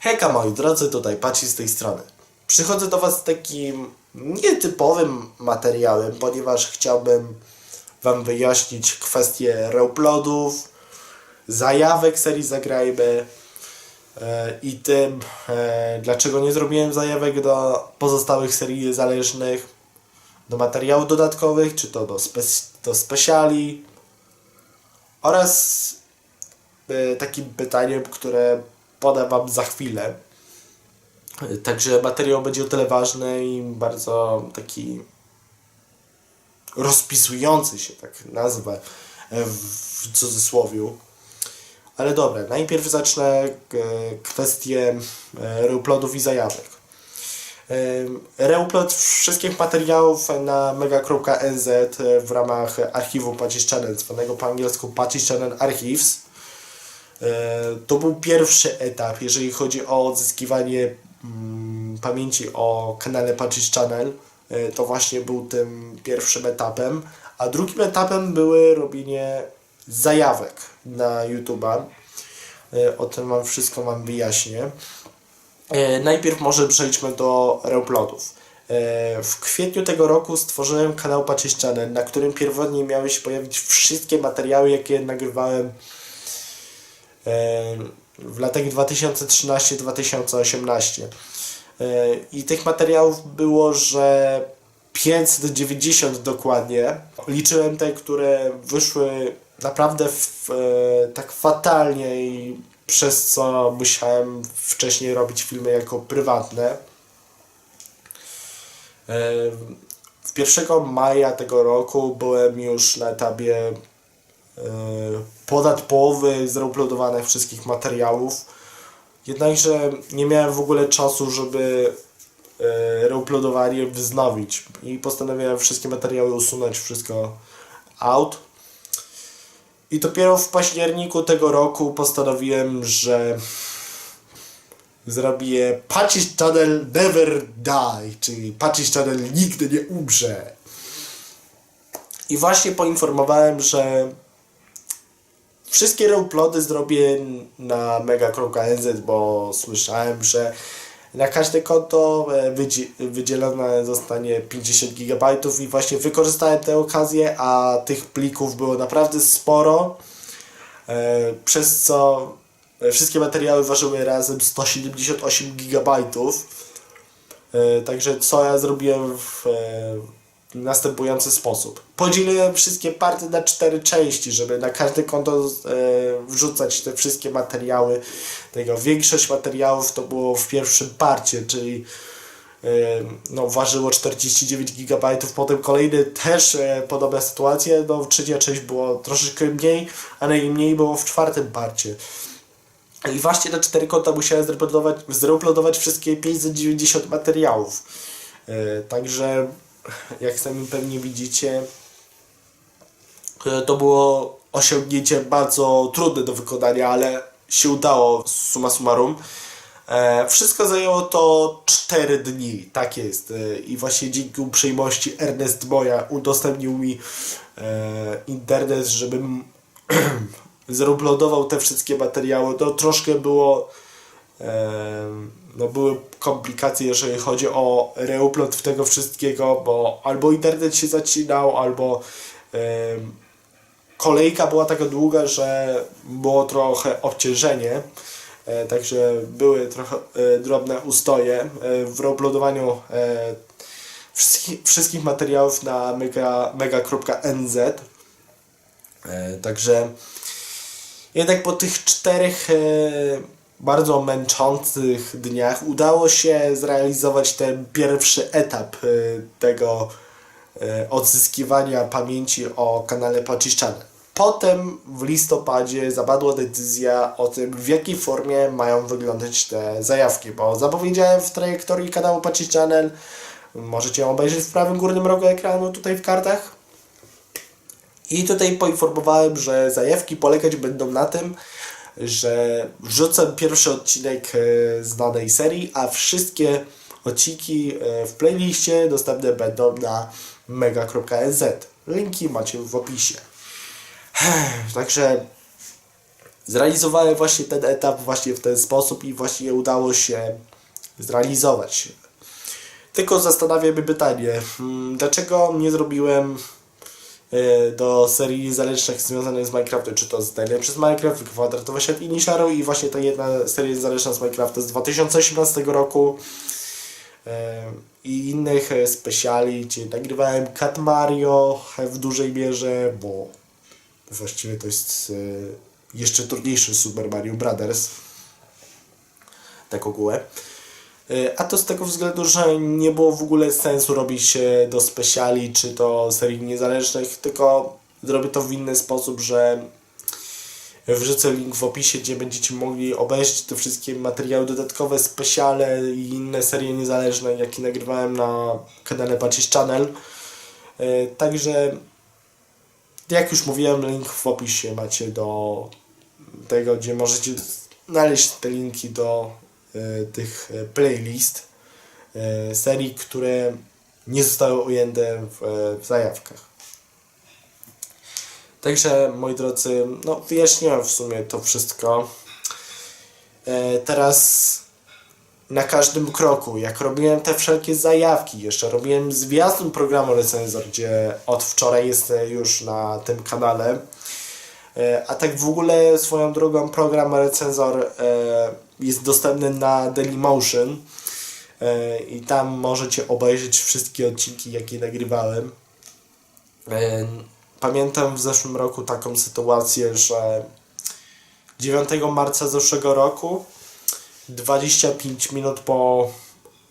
Hejka moi drodzy, tutaj Paci z tej strony. Przychodzę do Was z takim nietypowym materiałem, ponieważ chciałbym Wam wyjaśnić kwestię reuploadów, zajawek serii Zagrajmy e, i tym, e, dlaczego nie zrobiłem zajawek do pozostałych serii niezależnych, do materiałów dodatkowych, czy to do, spe- do speciali oraz e, takim pytaniem, które podam Wam za chwilę. Także materiał będzie o tyle ważny i bardzo taki rozpisujący się, tak nazwę w cudzysłowiu. Ale dobra, najpierw zacznę e, kwestię e, reuploadów i zajawek. E, Reupload wszystkich materiałów na mega.nz w ramach archiwum Patches Channel, zwanego po angielsku Patches Channel Archives. E, To był pierwszy etap, jeżeli chodzi o odzyskiwanie mm, pamięci o kanale Patches Channel. E, To właśnie był tym pierwszym etapem. A drugim etapem były robienie zajawek na YouTube'a. E, O tym wam wszystko wam wyjaśnię. Najpierw może przejdźmy do reuploadów. W kwietniu tego roku stworzyłem kanał Channel, na którym pierwotnie miały się pojawić wszystkie materiały, jakie nagrywałem w latach 2013-2018. E, I tych materiałów było, że 590 dokładnie. Liczyłem te, które wyszły naprawdę w, e, tak fatalnie i przez co musiałem wcześniej robić filmy jako prywatne. E, w 1 maja tego roku byłem już na etapie ponad połowy zreuploadowanych wszystkich materiałów. Jednakże nie miałem w ogóle czasu, żeby e, reuploadowanie wznowić i postanowiłem wszystkie materiały usunąć, wszystko out. I dopiero w październiku tego roku postanowiłem, że zrobię Patches Channel Never Die, czyli Patches Channel nigdy nie umrze. I właśnie poinformowałem, że wszystkie reuploady zrobię na mega.nz, bo słyszałem, że na każde konto e, wydzie- wydzielone zostanie 50 GB i właśnie wykorzystałem tę okazję, a tych plików było naprawdę sporo, e, przez co wszystkie materiały ważyły razem 178 GB. E, Także co ja zrobiłem w następujący sposób. Podzieliłem wszystkie partie na cztery części, żeby na każde konto e, wrzucać te wszystkie materiały. Tego większość materiałów to było w pierwszym parcie, czyli e, no, ważyło 49 GB, potem kolejny też e, podobna sytuacja, no trzecia część było troszeczkę mniej, a najmniej było w czwartym parcie. I właśnie na cztery konta musiałem zreuploadować, zreuploadować wszystkie 590 materiałów. Także, jak sami pewnie widzicie, e, to było osiągnięcie bardzo trudne do wykonania, ale się udało summa summarum. E, Wszystko zajęło to 4 dni, tak jest. E, I właśnie dzięki uprzejmości Ernest Moja udostępnił mi internet, żebym zreuploadował te wszystkie materiały. To troszkę było no były komplikacje, jeżeli chodzi o reupload w tego wszystkiego, bo albo internet się zacinał, albo kolejka była taka długa, że było trochę obciążenie. E, także były trochę e, drobne ustoje e, w reuploadowaniu e, wszystkich, wszystkich materiałów na mega, mega.nz. E, także jednak po tych czterech bardzo męczących dniach udało się zrealizować ten pierwszy etap e, tego e, odzyskiwania pamięci o kanale Paciszczane. Potem w listopadzie zapadła decyzja o tym, w jakiej formie mają wyglądać te zajawki, bo zapowiedziałem w trajektorii kanału Pacisz Channel, możecie ją obejrzeć w prawym górnym rogu ekranu, tutaj w kartach, i tutaj poinformowałem, że zajawki polegać będą na tym, że wrzucę pierwszy odcinek e, z danej serii, a wszystkie odcinki e, w playliście dostępne będą na mega.nz. Linki macie w opisie. Także zrealizowałem właśnie ten etap właśnie w ten sposób i właśnie udało się zrealizować. Tylko zastanawia mnie pytanie, hmm, dlaczego nie zrobiłem do serii niezależnych związanych z Minecraftem, czy to z najlepszy z Minecraft, kwadratowy świat i Nisharu i właśnie ta jedna seria niezależna z Minecrafta z 2018 roku e, i innych e, speciali, gdzie nagrywałem Cat Mario w dużej mierze, bo właściwie to jest jeszcze trudniejszy Super Mario Brothers tak ogółem. E, A to z tego względu, że nie było w ogóle sensu robić e, do speciali czy to serii niezależnych, tylko zrobię to w inny sposób, że wrzucę link w opisie, gdzie będziecie mogli obejrzeć te wszystkie materiały dodatkowe, speciale i inne serie niezależne, jakie nagrywałem na kanale Pacis Channel. E, Także jak już mówiłem, link w opisie macie do tego, gdzie możecie znaleźć te linki do tych e, playlist e, serii, które nie zostały ujęte w, e, w zajawkach. Także moi drodzy, no wyjaśniłem w sumie to wszystko. E, teraz na każdym kroku, jak robiłem te wszelkie zajawki, jeszcze robiłem zwiastun programu Recenzor, gdzie od wczoraj jest e, już na tym kanale. E, A tak w ogóle swoją drogą program Recenzor e, jest dostępny na Dailymotion e, i tam możecie obejrzeć wszystkie odcinki, jakie nagrywałem. Pamiętam w zeszłym roku taką sytuację, że 9 marca zeszłego roku 25 minut po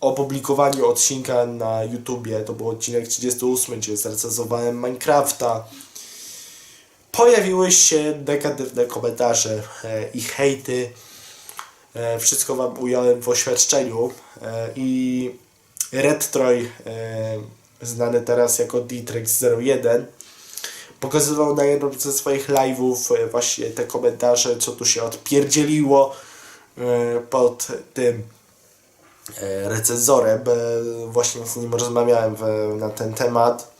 opublikowaniu odcinka na YouTubie, to był odcinek 38, gdzie zrecenzowałem Minecrafta, pojawiły się negatywne komentarze e, i hejty. E, wszystko Wam ująłem w oświadczeniu e, i Red Troy, e, znany teraz jako Dietrich01, pokazywał na jednym ze swoich live'ów właśnie te komentarze, co tu się odpierdzieliło pod tym recenzorem. Właśnie z nim rozmawiałem na ten temat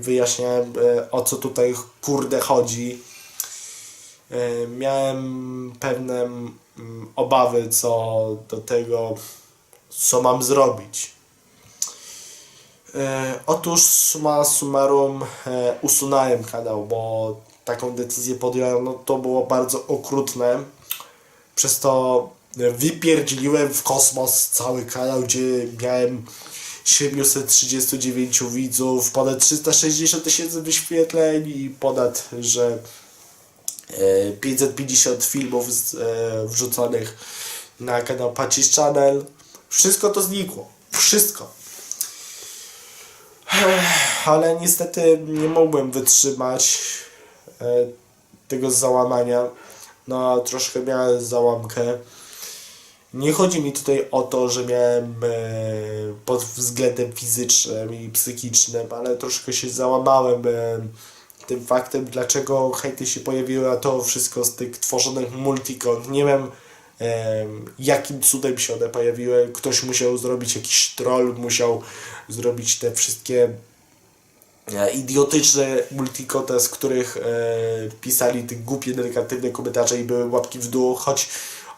wyjaśniałem e, o co tutaj kurde chodzi. E, Miałem pewne mm, obawy co do tego, co mam zrobić. E, otóż summa summarum e, usunąłem kanał, bo taką decyzję podjąłem, no to było bardzo okrutne. Przez to e, wypierdzieliłem w kosmos cały kanał, gdzie miałem 739 widzów, ponad 360 tysięcy wyświetleń i ponad, że e, 550 filmów z, e, wrzuconych na kanał Pacis Channel. Wszystko to znikło. Wszystko ale niestety nie mogłem wytrzymać e, tego załamania. No, troszkę miałem załamkę. Nie chodzi mi tutaj o to, że miałem e, pod względem fizycznym i psychicznym, ale troszkę się załamałem e, tym faktem, dlaczego hejty się pojawiły, a to wszystko z tych tworzonych multikont. Nie wiem, e, jakim cudem się one pojawiły. Ktoś musiał zrobić jakiś troll, musiał zrobić te wszystkie idiotyczne multikonta, z których pisali te głupie, negatywne komentarze i były łapki w dół, choć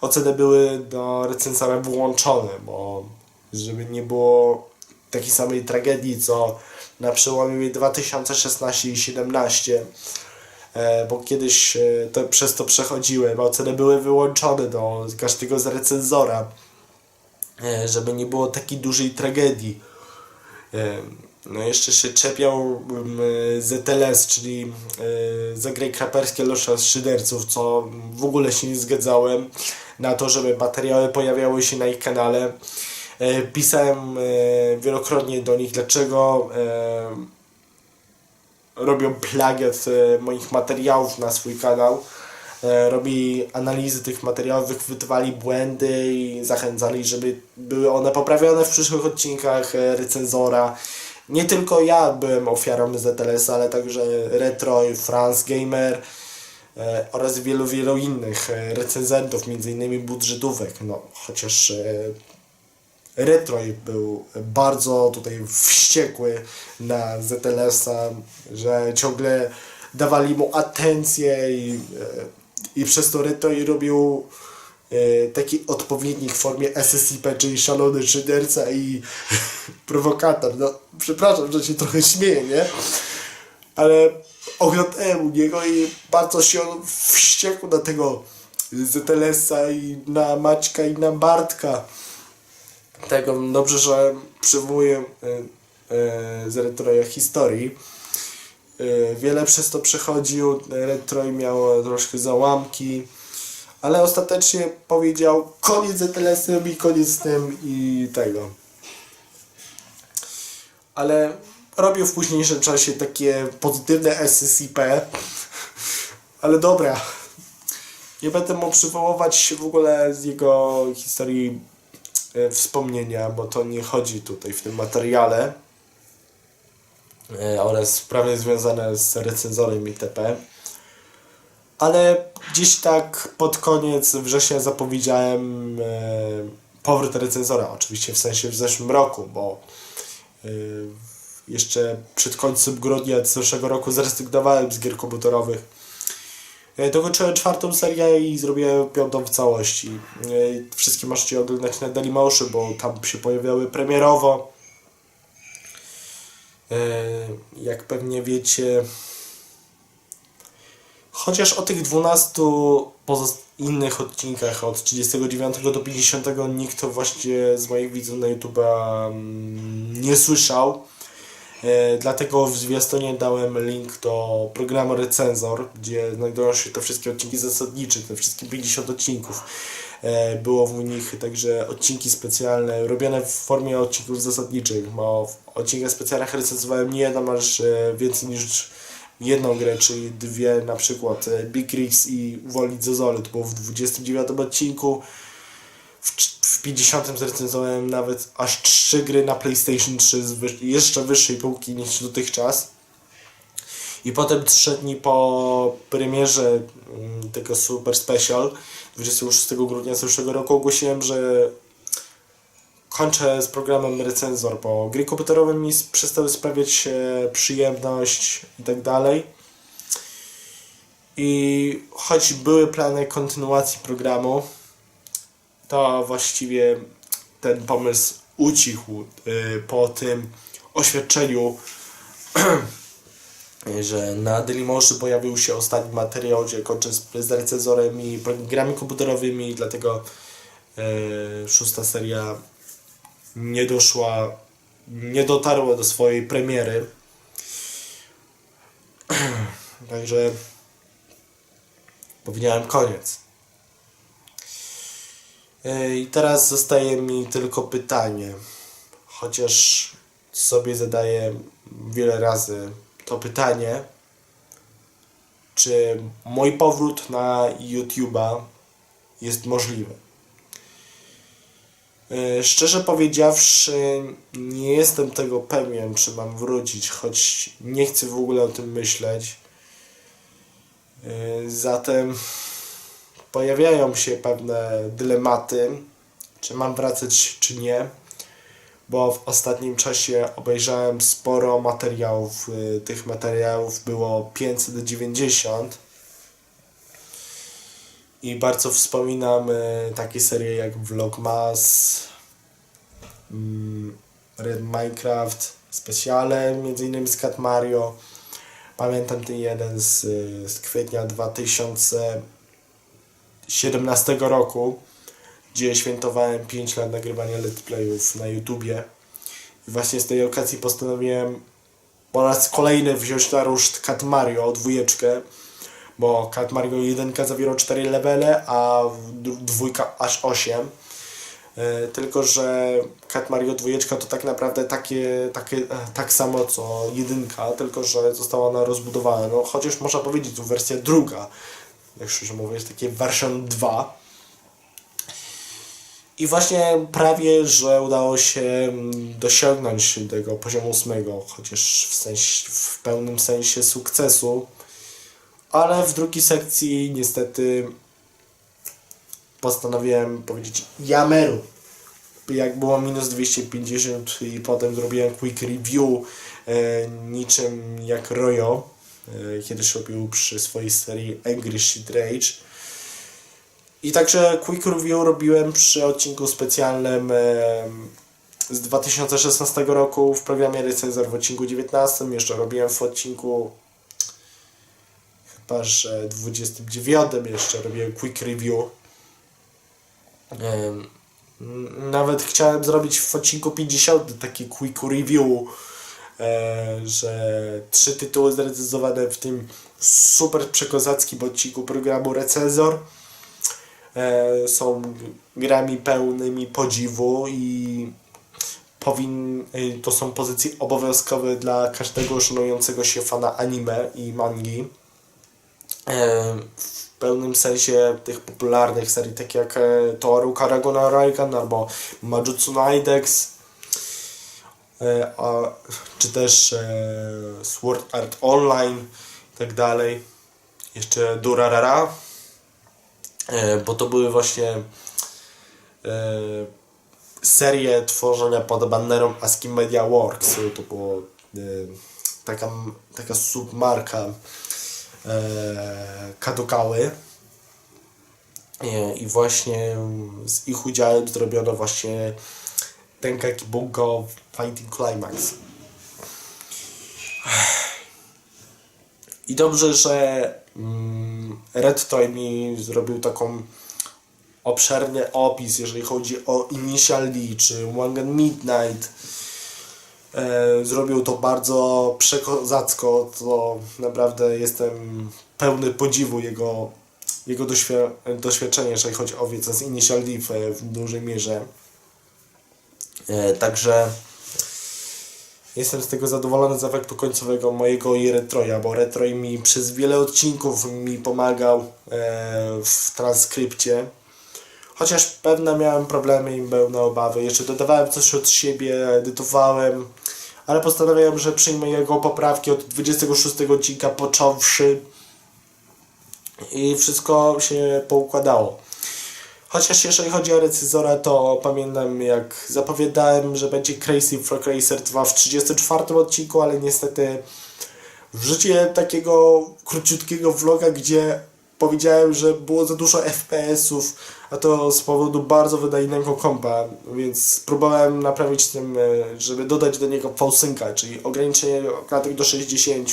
oceny były do recenzora włączone, bo żeby nie było takiej samej tragedii, co na przełomie 2016 i 2017, e, bo kiedyś e, to, przez to przechodziłem, oceny były wyłączone do każdego z recenzora, e, żeby nie było takiej dużej tragedii. No jeszcze się czepiał mm, ZLS, czyli Zagraj Kraperskie Losza Szyderców, co w ogóle się nie zgadzałem na to, żeby materiały pojawiały się na ich kanale. E, Pisałem e, wielokrotnie do nich, dlaczego e, robią plagiat moich materiałów na swój kanał. E, Robi analizy tych materiałów, wychwytywali błędy i zachęcali, żeby były one poprawione w przyszłych odcinkach recenzora. Nie tylko ja byłem ofiarą ZLS, ale także Retroy, France Gamer oraz wielu, wielu innych e, recenzentów, innymi budżetówek. No, chociaż e, Retroy był bardzo tutaj wściekły na ZLS-a, że ciągle dawali mu atencję i e, i przez to Retro robił e, taki odpowiednik w formie SSIP, czyli szalony szyderca i prowokator. No, przepraszam, że się trochę śmieję, nie? Ale oglądałem u niego i bardzo się on wściekł na tego ZLS-a i na Maćka i na Bartka. Tego dobrze, że przywołuję e, e, z Retroja historii. E, Wiele przez to przechodził, Retroj miał troszkę załamki, ale ostatecznie powiedział koniec z ZLS-em i koniec z tym i tego. Ale robił w późniejszym czasie takie pozytywne SSIP, ale dobra. Nie będę mu przywoływać w ogóle z jego historii e, wspomnienia, bo to nie chodzi tutaj w tym materiale e, oraz sprawy związane z recenzorem itp. Ale gdzieś tak pod koniec września zapowiedziałem e, powrót recenzora, oczywiście w sensie w zeszłym roku, bo e, jeszcze przed końcem grudnia zeszłego roku zrezygnowałem z gier komputerowych. E, Dokończyłem czwartą serię i zrobiłem piątą w całości. E, Wszystkie możecie oglądać na Dailymotion, bo tam się pojawiały premierowo. E, Jak pewnie wiecie, chociaż o tych 12 pozost- innych odcinkach od 39 do 50 nikt to właśnie z moich widzów na YouTube nie słyszał. E, Dlatego w zwiastunie dałem link do programu Recenzor, gdzie znajdują się te wszystkie odcinki zasadnicze, te wszystkie 50 odcinków. E, Było w nich także odcinki specjalne, robione w formie odcinków zasadniczych, bo w odcinkach specjalnych recenzowałem nie jedną, aż e, więcej niż jedną grę, czyli dwie, na przykład Big Rigs i Uwolnić Zozole, to było w 29 odcinku. W, w 50 zrecenzowałem nawet aż trzy gry na PlayStation 3 z jeszcze wyższej półki niż dotychczas. I potem trzy dni po premierze mm, tego Super Special 26 grudnia zeszłego roku ogłosiłem, że kończę z programem recenzor, bo gry komputerowe mi przestały sprawiać przyjemność i tak dalej. I choć były plany kontynuacji programu, to właściwie ten pomysł ucichł y, po tym oświadczeniu, że na Dailymotion pojawił się ostatni materiał, gdzie kończę z, z recenzorem i grami komputerowymi, dlatego y, szósta seria nie doszła, nie dotarła do swojej premiery. Także powiedziałem koniec. I teraz zostaje mi tylko pytanie, chociaż sobie zadaję wiele razy to pytanie, czy mój powrót na YouTube'a jest możliwy. Szczerze powiedziawszy, nie jestem tego pewien, czy mam wrócić, choć nie chcę w ogóle o tym myśleć. Zatem pojawiają się pewne dylematy, czy mam wracać, czy nie, bo w ostatnim czasie obejrzałem sporo materiałów. y, Tych materiałów było 590 i bardzo wspominam y, takie serie jak Vlogmas, mm, Red Minecraft, specjale, między innymi z Cat Mario. Pamiętam ten jeden z, y, z kwietnia 2000 17 roku, gdzie świętowałem 5 lat nagrywania let's playów na YouTubie. I właśnie z tej okazji postanowiłem po raz kolejny wziąć na ruszt Cat Mario dwójeczkę, bo Cat Mario 1 zawierał 4 levele, a dwójka aż 8. E, Tylko, że Cat Mario 2 to tak naprawdę takie, takie, e, tak samo co jedynka, tylko że została ona rozbudowana. No, chociaż można powiedzieć, to wersja druga jak szczerze mówiąc, takie version 2. I właśnie prawie, że udało się mm, dosięgnąć tego poziomu ósmego, chociaż w, w pełnym sensie sukcesu. Ale w drugiej sekcji niestety postanowiłem powiedzieć Jameru. Jak było minus 250 i potem zrobiłem quick review e, niczym jak Royo kiedyś robił przy swojej serii Angry Shit Rage. I także Quick Review robiłem przy odcinku specjalnym e, z 2016 roku w programie Recenzor w odcinku 19. Jeszcze robiłem w odcinku chyba, że 29 jeszcze robiłem Quick Review. Nawet chciałem zrobić w odcinku 50 taki quick review, e, że trzy tytuły zrecenzowane w tym super przekozackim odcinku programu Recenzor e, są grami pełnymi podziwu i powin, e, to są pozycje obowiązkowe dla każdego szanującego się fana anime i mangi. E, w pełnym sensie tych popularnych serii, takich jak e, Toaru Karagona Raikan albo Majutsu Idex, e, a, czy też e, Sword Art Online i tak dalej. Jeszcze Durarara, e, bo to były właśnie e, serie tworzone pod bannerą ASCII Media Works. To było e, taka, taka submarka e, Kadokały. E, I właśnie z ich udziałem zrobiono właśnie Tenkaki Bungo Fighting Climax. I dobrze, że mm, Red Toy mi zrobił taką obszerny opis, jeżeli chodzi o Initial D czy Wangan Midnight. E, zrobił to bardzo przekozacko, to naprawdę jestem pełny podziwu jego, jego doświ- doświadczenia, jeżeli chodzi o wiedzę z Initial D w, w dużej mierze. E, także jestem z tego zadowolony z efektu końcowego mojego i Retroja, bo Retroj mi przez wiele odcinków mi pomagał e, w transkrypcie. Chociaż pewne miałem problemy i pełne obawy. Jeszcze dodawałem coś od siebie, edytowałem, ale postanowiłem, że przyjmę jego poprawki od 26 odcinka począwszy i wszystko się poukładało. Chociaż jeżeli chodzi o recenzora, to pamiętam jak zapowiadałem, że będzie Crazy Frog Racer 2 w 34 odcinku, ale niestety wrzuciłem takiego króciutkiego vloga, gdzie powiedziałem, że było za dużo FPS-ów, a to z powodu bardzo wydajnego kompa, więc próbowałem naprawić tym, e, żeby dodać do niego falsynka, czyli ograniczenie klatek do 60.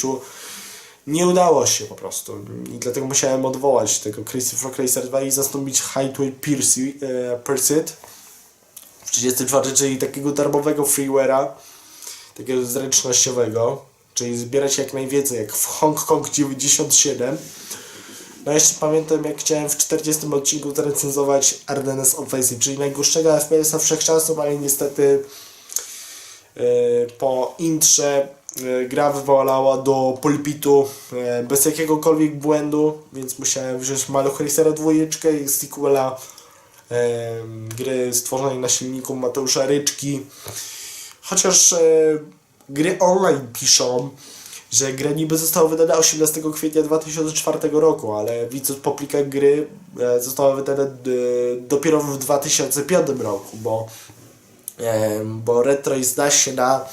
Nie udało się po prostu i dlatego musiałem odwołać tego Crazy Frog Racer 2 i zastąpić Highway Pursuit, e, w 34, czyli takiego darmowego freeware'a, takiego zręcznościowego, czyli zbierać jak najwięcej, jak w Hong Kong 97. No jeszcze pamiętam jak chciałem w 40 odcinku zrecenzować Ardennes Offensive, czyli najgorszego FPS-a wszechczasów, ale niestety e, po intrze gra wywalała do pulpitu e, bez jakiegokolwiek błędu, więc musiałem wziąć Maluch Racera dwójeczkę i sequela e, gry stworzonej na silniku Mateusza Ryczki. Chociaż e, gry online piszą, że gra niby została wydana 18 kwietnia 2004 roku, ale widząc po gry e, została wydana e, dopiero w 2005 roku, bo, e, bo Retro zna się na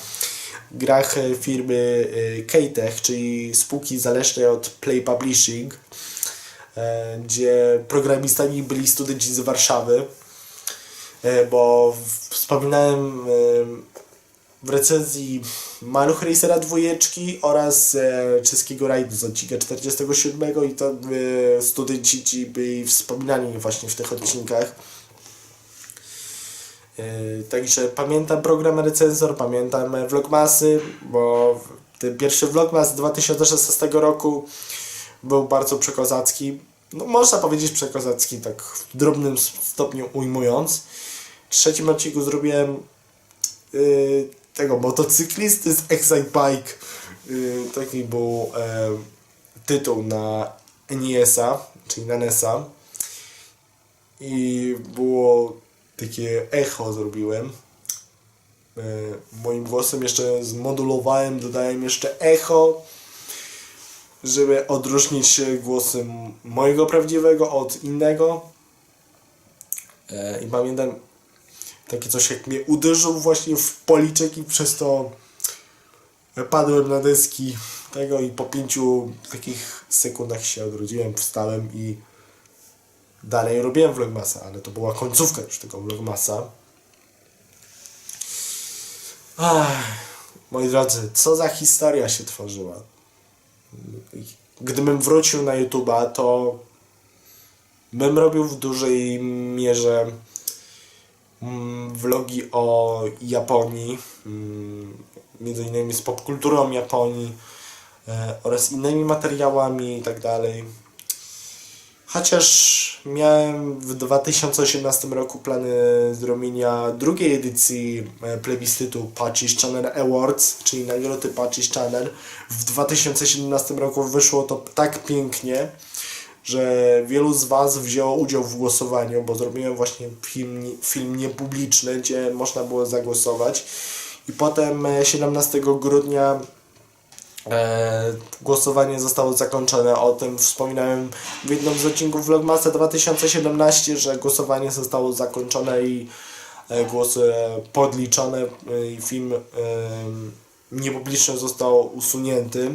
grach e, firmy e, K-Tech, czyli spółki zależnej od Play Publishing, e, gdzie programistami byli studenci z Warszawy, bo wspominałem w recenzji Maluch Racera dwójeczki oraz czeskiego rajdu z odcinka 47 i to studenci ci byli wspominani właśnie w tych odcinkach. E, Także pamiętam program Recenzor, pamiętam Vlogmasy, bo ten pierwszy Vlogmas z 2016 roku był bardzo przekozacki. No, można powiedzieć przekozacki, tak w drobnym stopniu ujmując. W trzecim odcinku zrobiłem y, tego motocyklisty z Excite Bike. Y, taki był e, tytuł na NES-a, czyli na NES-a. I było takie echo zrobiłem. E, moim głosem jeszcze zmodulowałem, dodałem jeszcze echo, żeby odróżnić głosem mojego prawdziwego od innego. E, I pamiętam takie coś jak mnie uderzył właśnie w policzek i przez to padłem na deski tego i po pięciu takich sekundach się odrodziłem, wstałem i dalej robiłem vlogmasa, ale to była końcówka już tego vlogmasa. Moi drodzy, co za historia się tworzyła. Gdybym wrócił na YouTube'a, to bym robił w dużej mierze mm, vlogi o Japonii, mm, między innymi z popkulturą Japonii e, oraz innymi materiałami i tak dalej. Chociaż miałem w 2018 roku plany zrobienia drugiej edycji e, plebiscytu Patches Channel Awards, czyli nagrody Patches Channel. W 2017 roku wyszło to tak pięknie, że wielu z Was wzięło udział w głosowaniu, bo zrobiłem właśnie film, film niepubliczny, gdzie można było zagłosować. I potem e, 17 grudnia E, głosowanie zostało zakończone. O tym wspominałem w jednym z odcinków Vlogmasa 2017, że głosowanie zostało zakończone i e, głosy podliczone e, i film niepubliczny został usunięty.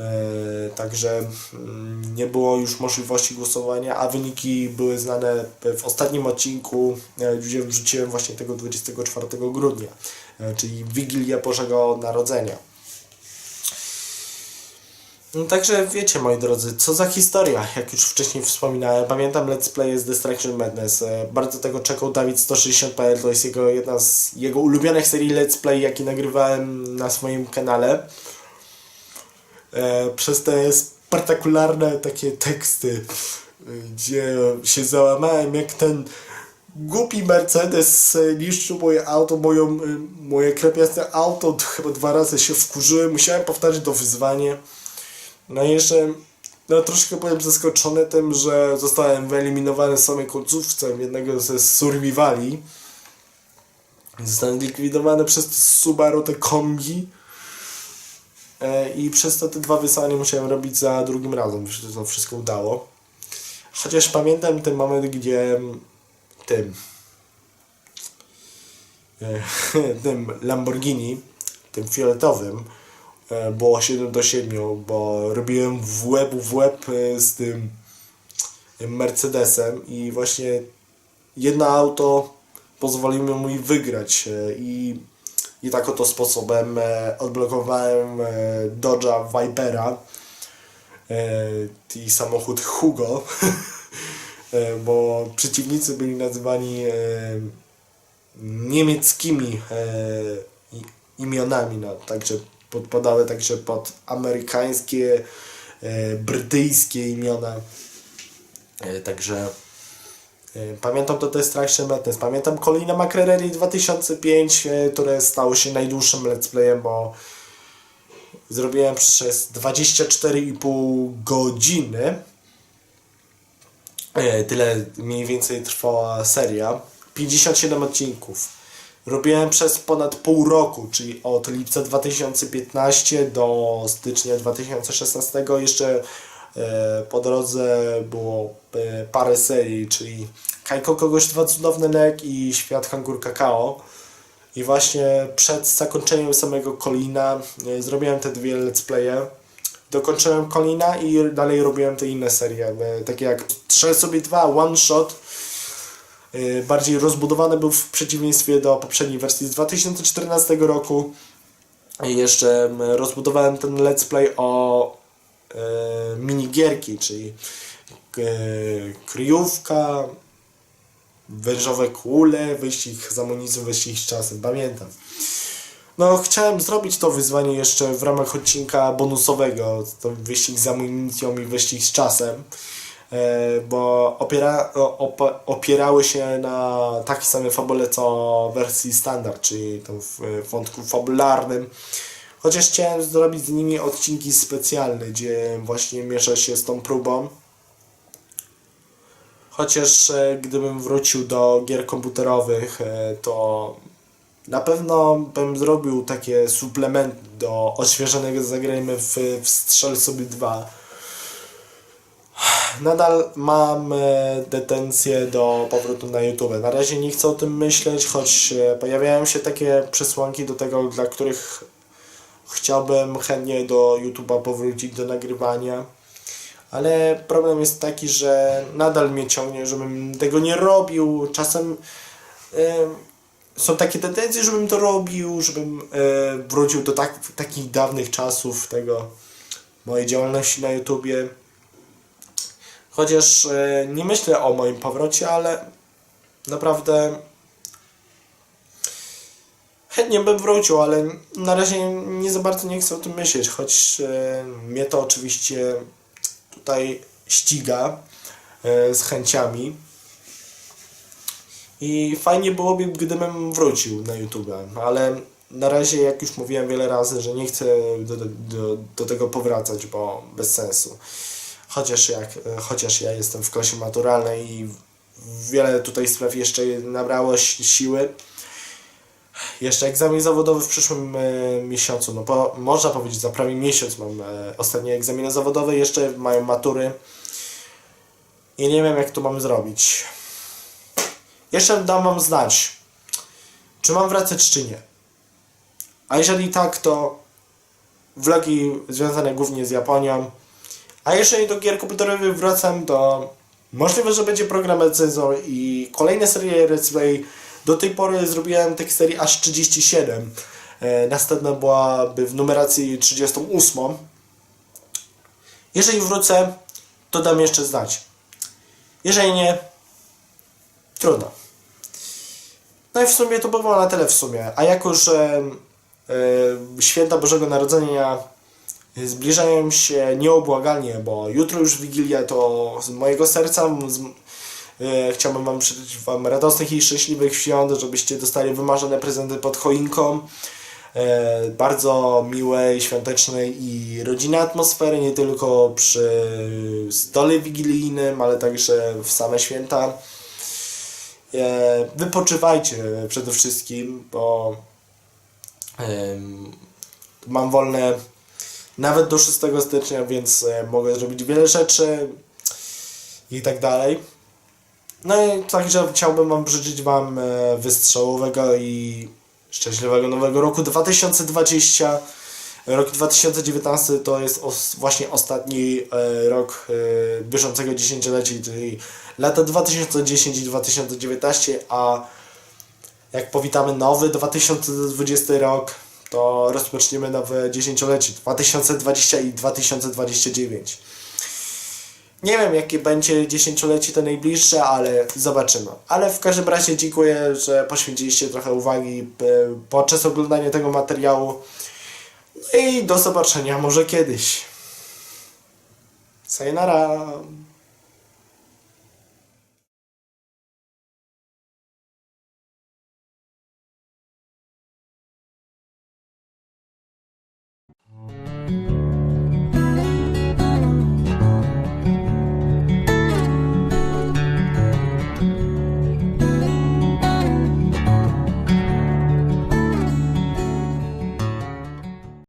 E, Także mm, nie było już możliwości głosowania, a wyniki były znane w ostatnim odcinku, e, gdzie wrzuciłem właśnie tego 24 grudnia, e, czyli Wigilia Bożego Narodzenia. No, także wiecie, moi drodzy, co za historia, jak już wcześniej wspominałem. Pamiętam Let's Play z Destruction Madness. Bardzo tego czekał Dawid 160pl, to jest jego, jedna z jego ulubionych serii Let's Play, jakie nagrywałem na swoim kanale przez te spektakularne takie teksty, e, gdzie się załamałem, jak ten głupi Mercedes e, niszczył moje auto, moją, e, moje krepiaste auto, chyba dwa razy się wkurzyłem, musiałem powtarzać to wyzwanie. No i jeszcze, no troszkę byłem zaskoczony tym, że zostałem wyeliminowany w samej końcówce jednego ze survivali. Zostałem zlikwidowany przez Subaru te kombi. E, I przez to te dwa wysłania musiałem robić za drugim razem, że to wszystko udało. Chociaż pamiętam ten moment, gdzie mm, tym e, tym Lamborghini, tym fioletowym, e, było 7 do 7, bo robiłem w łeb w łeb z tym Mercedesem i właśnie jedno auto pozwoliło mi wygrać i i tak oto sposobem e, odblokowałem e, Dodge'a Vipera e, i samochód Hugo, bo przeciwnicy byli nazywani niemieckimi imionami, no, także podpadały także pod amerykańskie, brytyjskie imiona. Także pamiętam to Destruction Madness, pamiętam Colina McCrary 2005, e, które stało się najdłuższym let's playem, bo zrobiłem przez 24,5 godziny. E, Tyle mniej więcej trwała seria. 57 odcinków. Robiłem przez ponad pół roku, czyli od lipca 2015 do stycznia 2016. Jeszcze po drodze było e, parę serii, czyli Kajko kogoś dwa cudowny lek i Świat Hangur Kakao. I właśnie przed zakończeniem samego Kolina e, zrobiłem te dwie let's playe. Dokończyłem Kolina i dalej robiłem te inne serie, e, takie jak Strzel sobie dwa, One Shot. E, Bardziej rozbudowany był w przeciwieństwie do poprzedniej wersji z 2014 roku. I jeszcze m, rozbudowałem ten let's play o e, minigierki, czyli e, kryjówka, wężowe kule, wyścig z amunicją, wyścig z czasem, pamiętam. No, chciałem zrobić to wyzwanie jeszcze w ramach odcinka bonusowego, to wyścig z amunicją i wyścig z czasem, e, bo opiera, o- opa- opierały się na takiej samej fabule co wersji standard, czyli w wątku fabularnym. Chociaż chciałem zrobić z nimi odcinki specjalne, gdzie właśnie miesza się z tą próbą. Chociaż e, gdybym wrócił do gier komputerowych, e, to na pewno bym zrobił takie suplementy do odświeżonego zagrajmy w, w Strzel sobie 2. nadal mam e, detencję do powrotu na YouTube. Na razie nie chcę o tym myśleć, choć pojawiają się takie przesłanki do tego, dla których chciałbym chętnie do YouTube'a powrócić do nagrywania. Ale problem jest taki, że nadal mnie ciągnie, żebym tego nie robił. Czasem e, są takie tendencje, żebym to robił, żebym e, wrócił do tak, takich dawnych czasów tego mojej działalności na YouTubie. Chociaż e, nie myślę o moim powrocie, ale naprawdę chętnie bym wrócił, ale na razie nie za bardzo nie chcę o tym myśleć, choć e, mnie to oczywiście tutaj ściga e, z chęciami. I fajnie byłoby, gdybym wrócił na YouTube, ale na razie, jak już mówiłem wiele razy, że nie chcę do, do, do tego powracać, bo bez sensu. Chociaż, jak, chociaż ja jestem w klasie maturalnej i wiele tutaj spraw jeszcze nabrało si- siły. Jeszcze egzamin zawodowy w przyszłym e, miesiącu, no po, można powiedzieć za prawie miesiąc mam e, ostatnie egzaminy zawodowe, jeszcze mają matury. I nie wiem jak to mam zrobić. Jeszcze dam wam znać, czy mam wracać, czy nie. A jeżeli tak, to vlogi związane głównie z Japonią. A jeżeli do gier komputerowych wracam, to możliwe, że będzie program recenzor i kolejne serie Let's Play. Do tej pory zrobiłem tych serii aż 37. E, następna byłaby w numeracji 38. Jeżeli wrócę, to dam jeszcze znać. Jeżeli nie, trudno. No i w sumie to by było na tyle w sumie. A jako, że e, święta Bożego Narodzenia zbliżają się nieobłagalnie, bo jutro już Wigilia, to z mojego serca z, chciałbym Wam życzyć Wam radosnych i szczęśliwych świąt, żebyście dostali wymarzone prezenty pod choinką. E, bardzo miłej, świątecznej i rodzinnej atmosfery, nie tylko przy stole wigilijnym, ale także w same święta. E, wypoczywajcie przede wszystkim, bo mam wolne nawet do 6 stycznia, więc e, mogę zrobić wiele rzeczy i tak dalej. No i także chciałbym Wam życzyć Wam e, wystrzałowego i szczęśliwego nowego roku 2020. Rok 2019 to jest os, właśnie ostatni e, rok e, bieżącego dziesięciolecia, czyli lata 2010 i 2019, a jak powitamy nowy 2020 rok, to rozpoczniemy nowe dziesięciolecie 2020 i 2029. Nie wiem, jakie będzie dziesięciolecie to najbliższe, ale zobaczymy. Ale w każdym razie dziękuję, że poświęciliście trochę uwagi e, podczas oglądania tego materiału. I do zobaczenia może kiedyś. Sayonara.